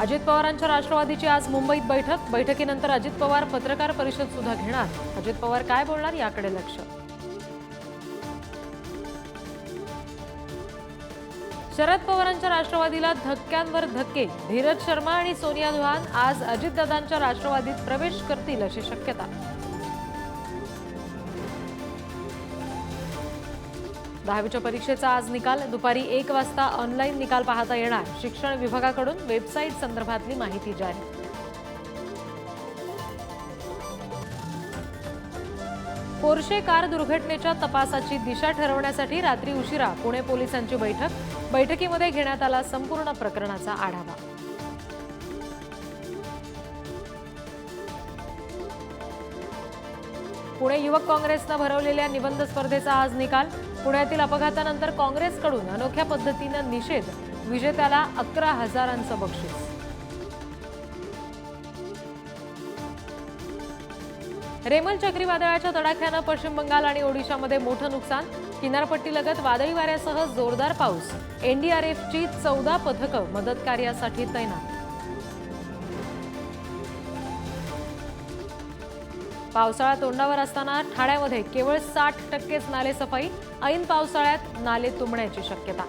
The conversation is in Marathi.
अजित पवारांच्या राष्ट्रवादीची आज मुंबईत बैठक. बैठकीनंतर अजित पवार पत्रकार परिषद सुद्धा घेणार. अजित पवार काय बोलणार याकडे लक्ष. शरद पवारांच्या राष्ट्रवादीला धक्क्यांवर धक्के. धीरज शर्मा आणि सोनिया धुआन आज अजितदादांच्या राष्ट्रवादीत प्रवेश करतील अशी शक्यता. दहावीच्या परीक्षेचा आज निकाल. दुपारी एक वाजता ऑनलाईन निकाल पाहता येणार. शिक्षण विभागाकडून वेबसाईट संदर्भातली माहिती जारी. पोर्शे कार दुर्घटनेच्या तपासाची दिशा ठरवण्यासाठी रात्री उशिरा पुणे पोलिसांची बैठक. बैठकीमध्ये घेण्यात आला संपूर्ण प्रकरणाचा आढावा. पुणे युवक काँग्रेसनं भरवलेल्या निबंध स्पर्धेचा आज निकाल. पुण्यातील अपघातानंतर काँग्रेसकडून अनोख्या पद्धतीनं निषेध. विजेत्याला अकरा हजारांचं बक्षीस. रेमल चक्रीवादळाच्या तडाख्यानं पश्चिम बंगाल आणि ओडिशामध्ये मोठं नुकसान. किनारपट्टीलगत वादळी वाऱ्यासह जोरदार पाऊस. एनडीआरएफची चौदा पथकं मदत कार्यासाठी तैनात. पावसाळा तोंडावर असताना ठाण्यामध्ये केवळ साठ टक्केच नाले सफाई ऐन पावसाळ्यात नाले तुंबण्याची शक्यता.